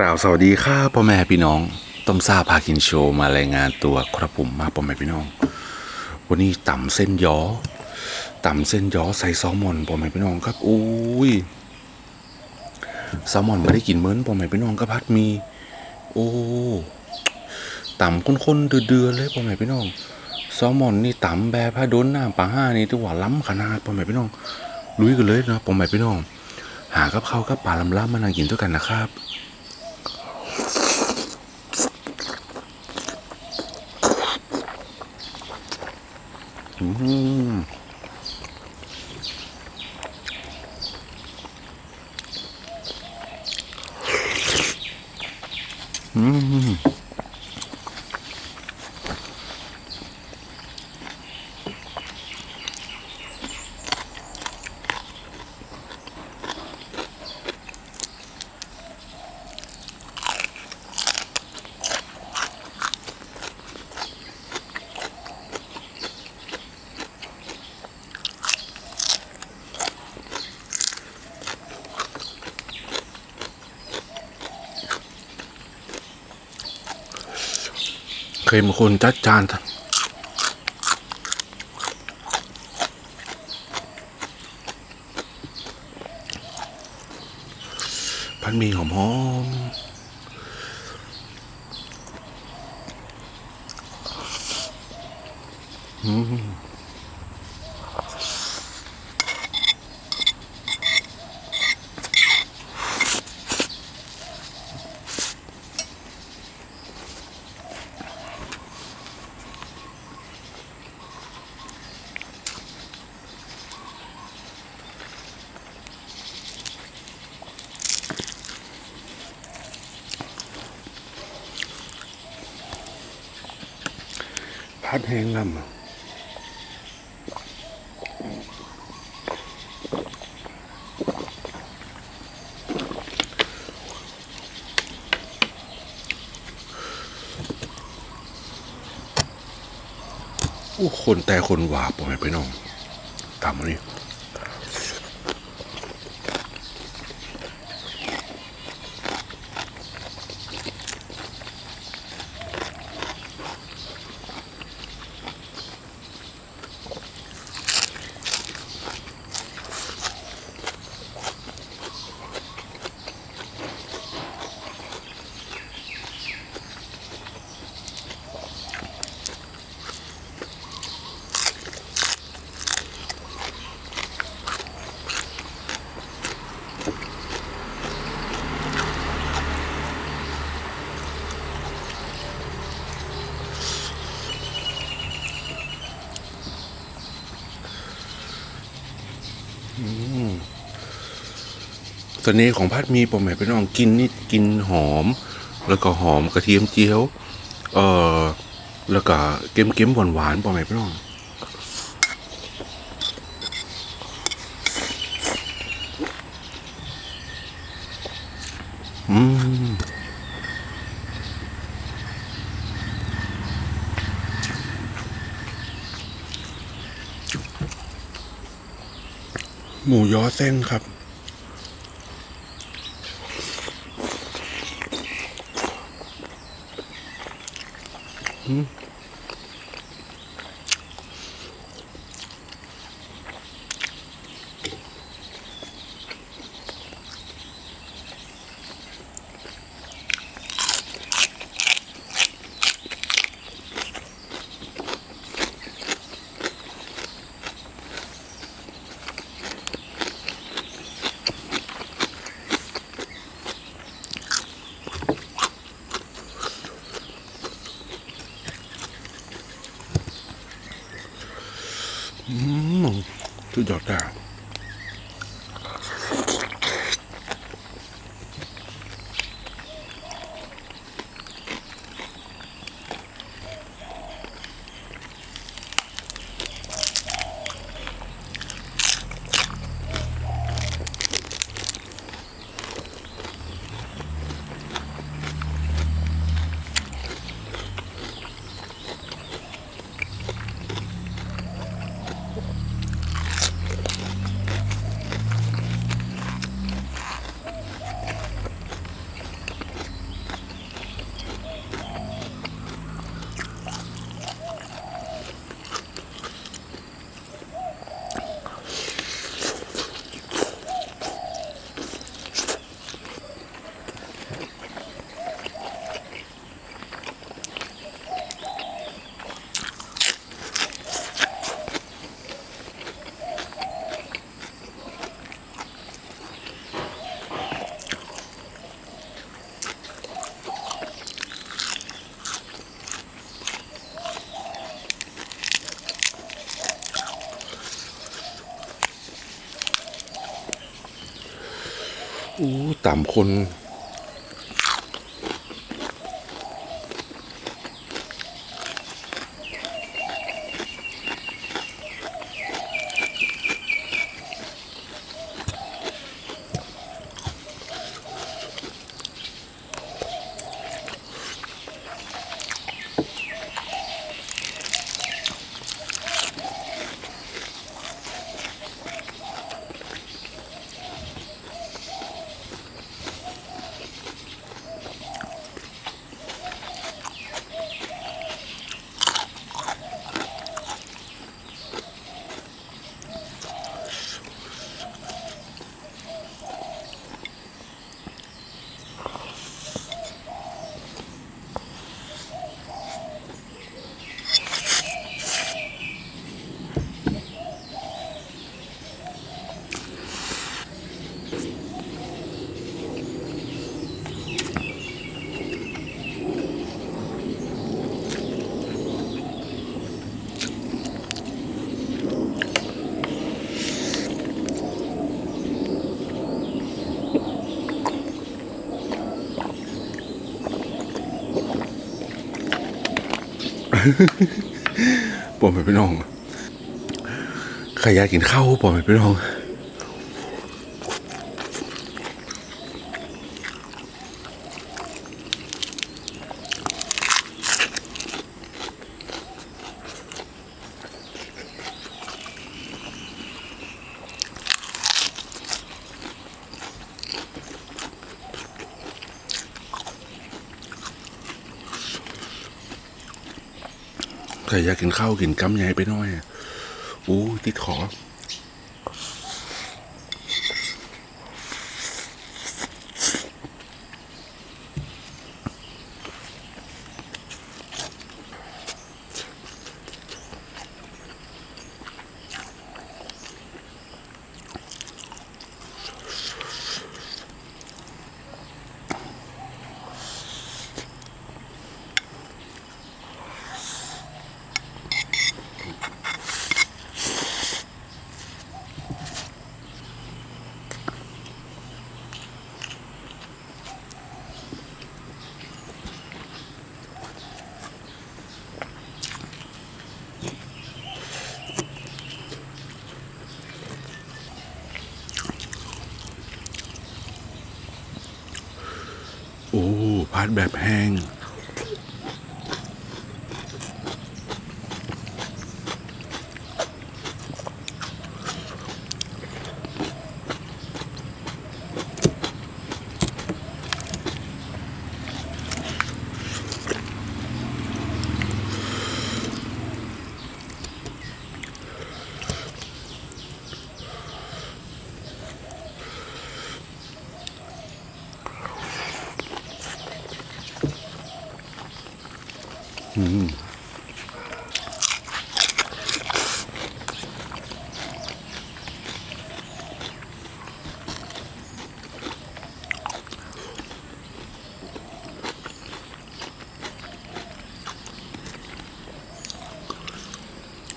กล่าวสวัสดีค่ะพ่อแม่พี่น้อง ต้มซาพากินโชว์มารายงานตัวครับผมมาพ่อแม่พี่น้อง วันนี้ต่ำเส้นย้อต่ำเส้นย้อใส่แซลมอนพ่อแม่พี่น้องครับอุ้ยแซลมอนไม่ได้กินเหมือนพ่อแม่พี่น้องก็พัดมี โอ้ต่ำข้นๆเดือดๆเลยพ่อแม่พี่น้องแซลมอนนี่ต่ำแบบพาโดนหน้ำปลาห้านี่ตัวหวานล้ำขนาดพ่อแม่พี่น้องลุยกันเลยนะพ่อแม่พี่น้อง หากับข้าวกับปลาลำล่ำมานั่งกินด้วยกันนะครับ อืม ค็มาคนจัดจานท่านพันหมีหอมหอมอืม พัดแห้งลำโอ้คนแต่คนหวาบ่อยไปน้องตามมานี่ เสน่ห์ของพัดมีปอมแม่พี่น้องกินนี่กินหอม แล้วก็หอมกระเทียมเจียว เอ่อแล้วก็เค็มเค็มหวานหวานๆปอมแม่พี่น้องอืมหมูยอเส้นครับ อืม สุด อู้ตามคน ปวดไปพี่น้อง ใครอยากกินข้าวปวดไปพี่น้อง ใครอยากกินข้าวกินกำใหญ่ไปหน่อยอู้ติดขอ โอ้าดแบบแห้ง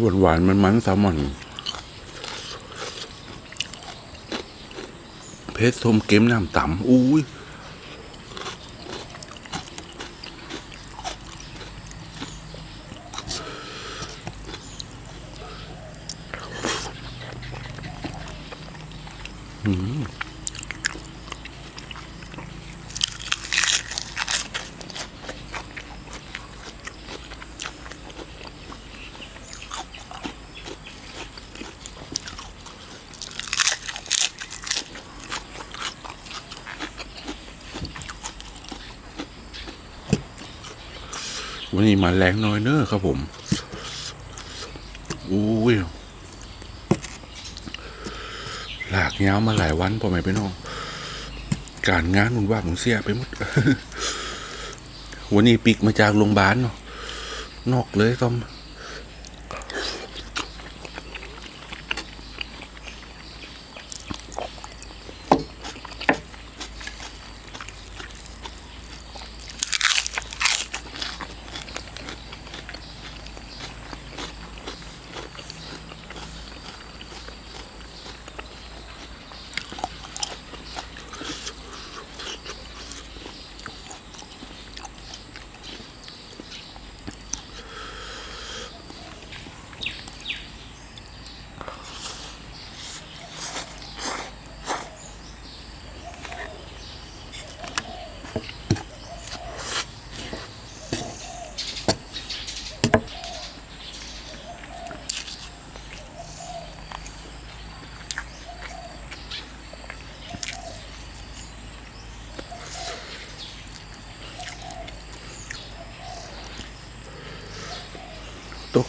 หวานหวานมันมันแซลมอนเพชรส้มเกมน้ำต่ำอุ้ย วันนี้มาแรงน้อยเนอะครับผมอุ้ยหลากยาวมาหลายวันพอไหมพี่น้อง การงานมุนว่าผมเสียไปหมด วันนี้ปิกมาจากโรงพยาบาลเนาะนอกเลยต้อม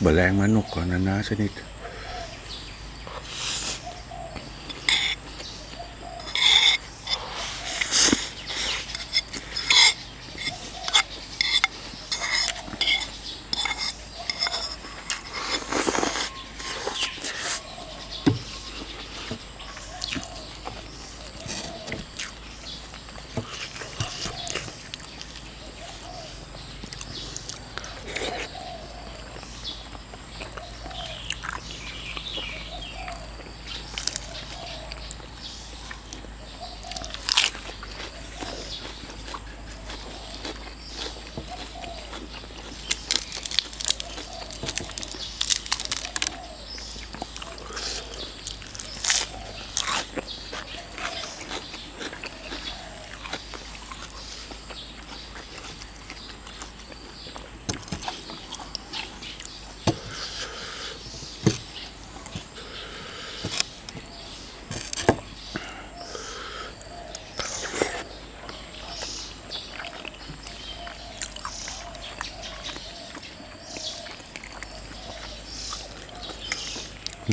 บแรงมานกก่อนนะนะชนิด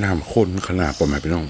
น้ำข้นขนาดประมาณพี่น้อง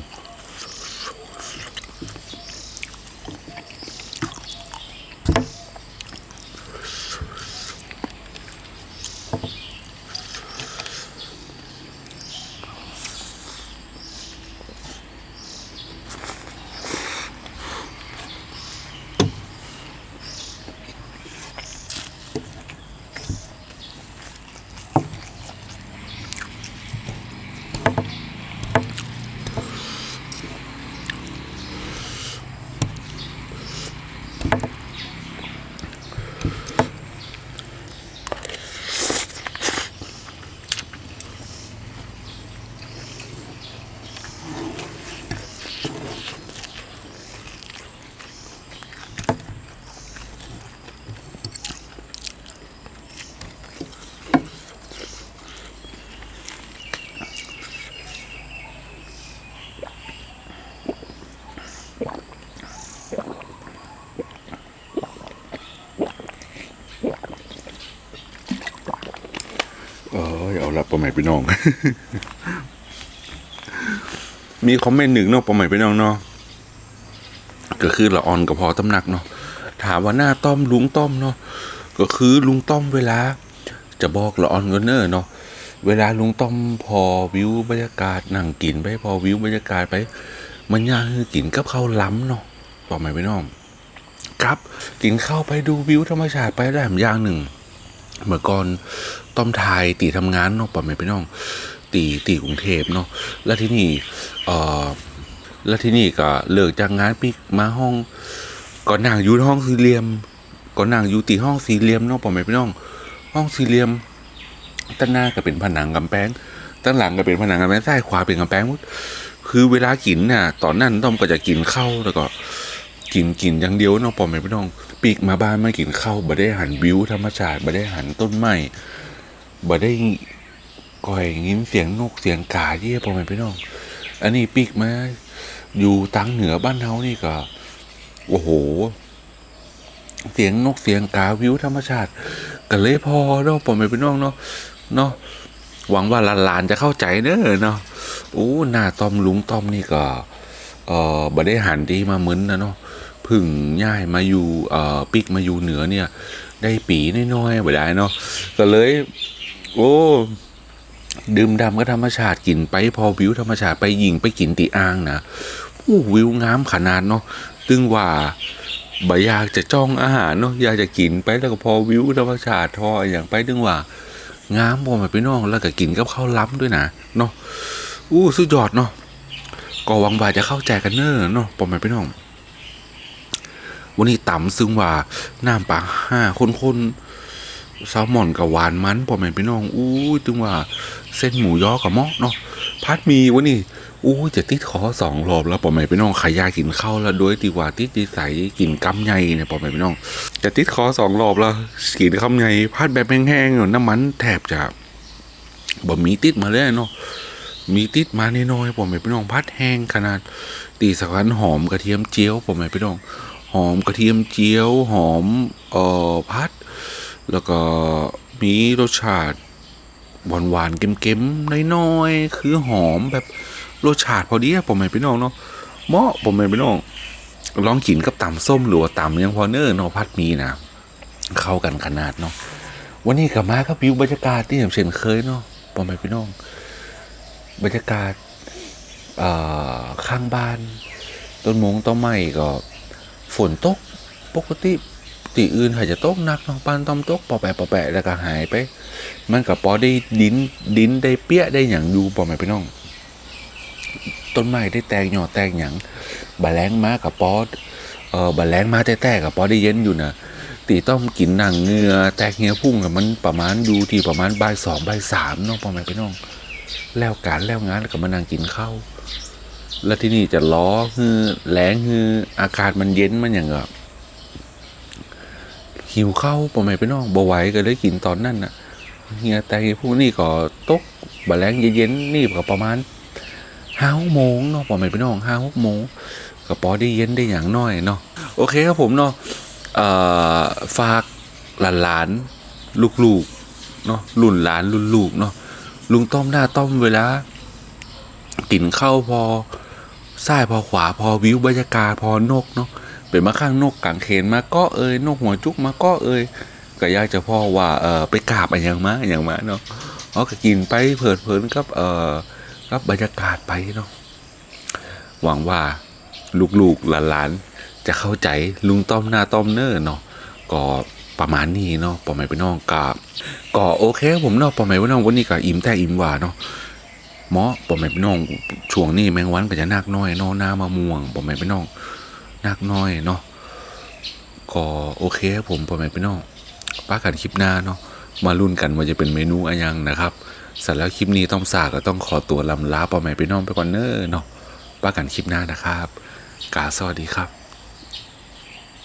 เออเอาละประมาณพี่น้อง มีคอมเมนต์หนึ่งเนาะประมาณพี่น้องเนาะก็คือละออนกับพอตำหนักเนาะถามว่าหน้าต้อมลุงต้อมเนาะก็คือลุงต้อมเวลา จะบอกละออนก็เนอร์เนาะเวลาลุงต้อมพอวิวบรรยากาศนั่งกินไปพอวิวบรรยากาศไป มันย่างคือกินกับข้าวล้ำเนาะประมาณพี่น้องครับ กินข้าวไปดูวิวธรรมชาติไปได้อย่างหนึ่ง เมื่อก่อน ต้อมทายตีทำงานเนาะป่ะไม่พี่น้อง ตีตีกรุงเทพเนาะแล้วที่นี่เอ่อแล้วที่นี่ก็เลิกจากงานปิกมาห้องก็นั่งอยู่ห้องสี่เหลี่ยมก็นั่งอยู่ตีห้องสี่เหลี่ยมเนาะป่ะไม่พี่น้อง ห้องสี่เหลี่ยมด้านหน้าก็เป็นผนังกำแพงด้านหลังก็เป็นผนังกำแพงซ้ายขวาเป็นกำแพงหมดคือเวลากินน่ะ ตอนนั้นต้อมก็จะกินข้าวแล้วก็กินกินอย่างเดียวเนาะป่ะไม่พี่น้อง ปีกมาบ้านไม่กินข้าวบ่ได้หันวิวธรรมชาติบ่ได้หันต้นไม้ บ่ได้ก่อยงิ้มเสียงนกเสียงกาเยี่ยพ่อแม่พี่น้อง อันนี้ปีกมาอยู่ตังเหนือบ้านเฮานี่ก็โอ้โห เสียงนกเสียงกาวิวธรรมชาติก็เลยพอเนาะพ่อแม่พี่น้องเนาะเนาะหวังว่าหลานๆจะเข้าใจเนอะเนาะโอ้หน้าตอมลุงตอมนี่ก็เออบ่ได้หันดีมาเหมือนนะเนาะพึ่งย้ายมาอยู่เอ่อปิกมาอยู่เหนือเนี่ย ได้ปีน้อยๆบ่ได้เนาะก็เลย โอ้ดื่มดำก็ธรรมชาติกินไปพอวิวธรรมชาติไปยิงไปกินตีอ่างนะโอ้วิวงามขนาดเนาะตึงว่าบอยากจะจ้องอาหารเนาะอยากจะกินไปแล้วก็พอวิวธรรมชาติทออย่างไปตึงว่างามบ่มาไปน้องแล้วก็กินกับข้าวล้ำด้วยนะเนาะอู้สุดยอดเนาะก็หวังว่าจะเข้าใจกันเนอะเนาะปอมไปน้อง วันนี้ต่ำซึ่งว่าน้ำปลาห้าคนๆ แซลมอนกับหวานมันพ่อแม่พี่น้องอู้ยถึงว่าเส้นหมูยอกับม้อเนาะพัดมีวันนี้อู้จะติดคอสองรอบแล้วพ่อแม่พี่น้องขายากินข้าวแล้วโดยที่ว่าติดนิสัยกินกำไงเนี่ยพ่อแม่พี่น้องจะติดคอสองรอบแล้วกินคำไงพัดแบบแห้งๆเนาะน้ำมันแทบจะบ่มีติดมาเลยเนาะมีติดมาในน้อยๆพ่อแม่พี่น้องพัดแห้งขนาด ตีสักวันหอมกระเทียมเจียวพ่อแม่พี่น้องหอมกระเทียมเจียวหอมเอ่อพัด แล้วก็มีรสชาติหวานหวานๆเค็มๆน้อยๆคือหอมแบบรสชาติพอดีอะผมไม่พี่น้องเนาะเหมาะผมไม่พี่น้องลองกินกับตำส้มหรือว่าตำยังพอเนอร์เนาะพัดมีนะเข้ากันขนาดเนาะวันนี้กลับมาครับวิวบรรยากาศที่อย่างเช่นเคยเนาะพ่อแม่พี่น้อง บรรยากาศข้างบ้าน ต้นมงต้นไม้ก็ฝนตกปกติ ตีอื่นอาจะตกหนักเนาะปานต้อมตกปอแปะปอแปะแล้วก็หายไป มันก็พอได้ดินดินได้เปี้ยได้อย่างอยู่ปอแม่พี่น้อง ต้นไม้ได้แตกหน่อแตกอย่างบาแรงมากับปอเออบาแรงมาแต่แต่กับปอได้เย็นอยู่นะตีต้องกินหนังเงือแตกเงียพุ่งกับมันประมาณดูที่ประมาณบ่ายสองบ่ายสามเนาะปอแม่พี่น้อง แล้วการแล้วงานแล้วก็มานั่งกินข้าวแล้วที่นี่จะล้อคือแรงคืออากาศมันเย็นมันอย่างแบบ หิวข้าวปอแม่พี่น้องบ่ไหวก็เลยกินตอนนั้นน่ะเฮียแต่พวกนี้ก็ตกบะแรงเย็นๆนี่ก็ประมาณห้าหกโมงเนาะปอแม่พี่น้องห้าหกโมงก็พอได้เย็นได้อย่างน้อยเนาะโอเคครับผมเนาะฝากหลานๆลูกๆเนาะรุ่นหลานรุ่นลูกเนาะลุงต้อมหน้าต้อมเวลากินข้าวพอซ้ายพอขวาพอวิวบรรยากาศพอนกเนาะ เป็นมาข้างนกกางเขนมาก็เอ่ยนกหัวจุกมาก็เอ่ยก็ยากจะพ่อว่าเออไปกราบอะไรอย่างมาอย่างมาเนาะเอาก็กินไปเพลิดเพลินกับเออกับบรรยากาศไปเนาะหวังว่าลูกๆหลานๆจะเข้าใจลุงต้อมหน้าต้อมเนอร์เนาะก็ประมาณนี้เนาะปอไม่ไปน้องกาบก็โอเคผมเนาะปอมแม่พี่น้องวันนี้ก็อิ่มแต่อิ่มหว่าเนาะหมอปอมแม่พี่น้องช่วงนี้แมงวันก็จะนักน้อยเนาะหน้ามะม่วงปอมแม่พี่น้อง นักน้อยเนาะก็โอเคครับผมพอแม่พี่น้องป้ากันคลิปหน้าเนาะมาลุ้นกันว่าจะเป็นเมนูอะไรยังนะครับเสร็จแล้วคลิปนี้ต้องสากก็ต้องขอตัวลำลาพอแม่พี่น้องไปก่อนเนอะเนาะป้ากันคลิปหน้านะครับกาสวัสดีครับ